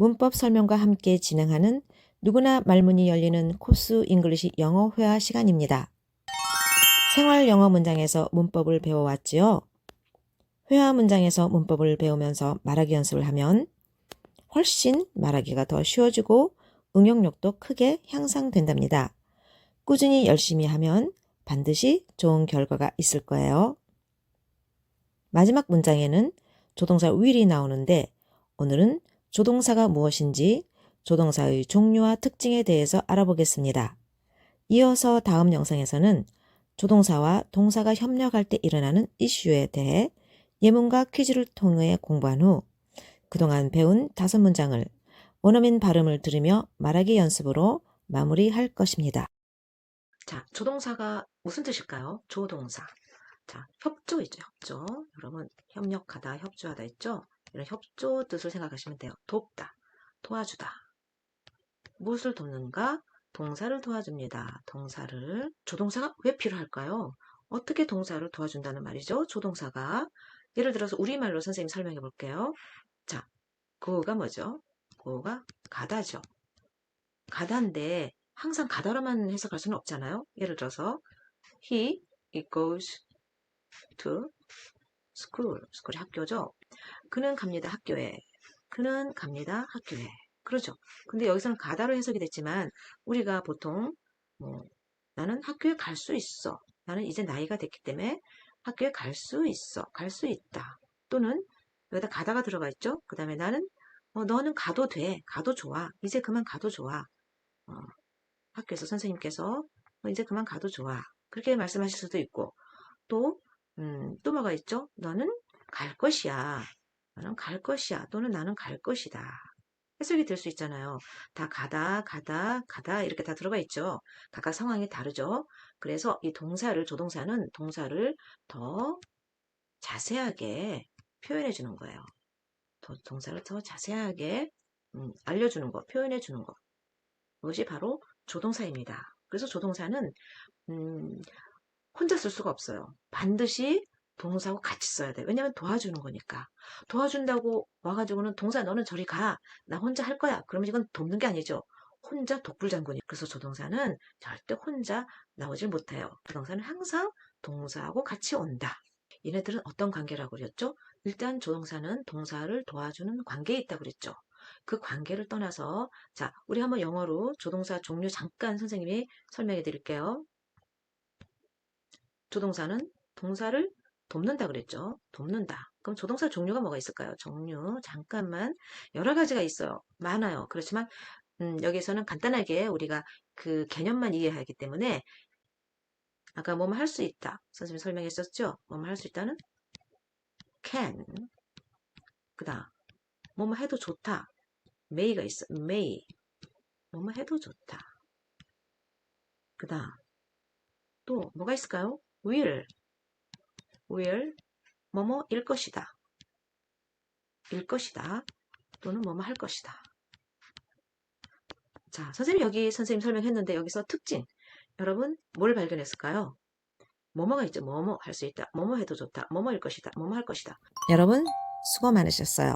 문법 설명과 함께 진행하는 누구나 말문이 열리는 코스 잉글리시 영어 회화 시간입니다. 생활 영어 문장에서 문법을 배워왔지요. 회화 문장에서 문법을 배우면서 말하기 연습을 하면 훨씬 말하기가 더 쉬워지고 응용력도 크게 향상된답니다. 꾸준히 열심히 하면 반드시 좋은 결과가 있을 거예요. 마지막 문장에는 조동사 will이 나오는데 오늘은 조동사가 무엇인지 조동사의 종류와 특징에 대해서 알아보겠습니다. 이어서 다음 영상에서는 조동사와 동사가 협력할 때 일어나는 이슈에 대해 예문과 퀴즈를 통해 공부한 후 그동안 배운 다섯 문장을 원어민 발음을 들으며 말하기 연습으로 마무리할 것입니다. 자, 조동사가 무슨 뜻일까요? 조동사. 자, 협조 있죠, 협조. 여러분, 협력하다, 협조하다 있죠? 이런 협조 뜻을 생각하시면 돼요. 돕다, 도와주다. 무엇을 돕는가? 동사를 도와줍니다. 동사를. 조동사가 왜 필요할까요? 어떻게 동사를 도와준다는 말이죠? 조동사가. 예를 들어서 우리말로 선생님 설명해 볼게요. 자, 고가 뭐죠? 고가 가다죠. 가다인데 항상 가다로만 해석할 수는 없잖아요. 예를 들어서 he it goes to school. school이 학교죠. 그는 갑니다. 학교에. 그는 갑니다. 학교에. 그렇죠. 근데 여기서는 가다로 해석이 됐지만 우리가 보통 뭐 나는 학교에 갈 수 있어. 나는 이제 나이가 됐기 때문에 학교에 갈 수 있어. 갈 수 있다. 또는 여기다 가다가 들어가 있죠. 그 다음에 나는 어, 너는 가도 돼. 가도 좋아. 이제 그만 가도 좋아. 어, 학교에서 선생님께서 어, 이제 그만 가도 좋아. 그렇게 말씀하실 수도 있고 또, 음, 또 뭐가 있죠? 너는 갈 것이야. 나는 갈 것이야. 또는 나는 갈 것이다. 해석이 될 수 있잖아요. 다 가다, 가다, 가다 이렇게 다 들어가 있죠. 각각 상황이 다르죠. 그래서 이 동사를 조동사는 동사를 더 자세하게 표현해 주는 거예요. 더, 동사를 더 자세하게 음, 알려주는 것, 표현해 주는 것. 그것이 바로 조동사입니다. 그래서 조동사는 음, 혼자 쓸 수가 없어요. 반드시 동사하고 같이 써야 돼. 왜냐면 도와주는 거니까. 도와준다고 와가지고는 동사 너는 저리 가. 나 혼자 할 거야. 그러면 이건 돕는 게 아니죠. 혼자 독불장군이. 그래서 조동사는 절대 혼자 나오질 못해요. 조동사는 항상 동사하고 같이 온다. 얘네들은 어떤 관계라고 그랬죠? 일단 조동사는 동사를 도와주는 관계에 있다고 그랬죠. 그 관계를 떠나서 자, 우리 한번 영어로 조동사 종류 잠깐 선생님이 설명해 드릴게요. 조동사는 동사를 돕는다 그랬죠. 돕는다. 그럼 조동사 종류가 뭐가 있을까요? 종류 잠깐만 여러 가지가 있어요. 많아요. 그렇지만 음, 여기서는 간단하게 우리가 그 개념만 이해하기 때문에 아까 뭐뭐 할 수 있다. 선생님이 설명했었죠? 뭐뭐 할 수 있다는 can 그 다음 뭐뭐 해도 좋다. may가 있어. may 뭐뭐 해도 좋다. 그 다음 또 뭐가 있을까요? Will will 뭐뭐 일 것이다. 일 것이다. 또는 뭐뭐 할 것이다. 자, 선생님 여기 선생님 설명했는데 여기서 특징. 여러분 뭘 발견했을까요? 뭐뭐가 있죠. 뭐뭐 할 수 있다. 뭐뭐 해도 좋다. 뭐뭐일 것이다. 뭐뭐 할 것이다. 여러분 수고 많으셨어요.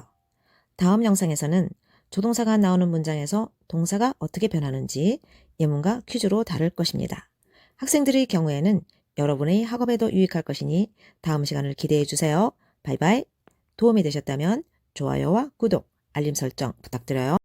다음 영상에서는 조동사가 나오는 문장에서 동사가 어떻게 변하는지 예문과 퀴즈로 다룰 것입니다. 학생들의 경우에는 여러분의 학업에도 유익할 것이니 다음 시간을 기대해 주세요. 바이바이. 도움이 되셨다면 좋아요와 구독, 알림 설정 부탁드려요.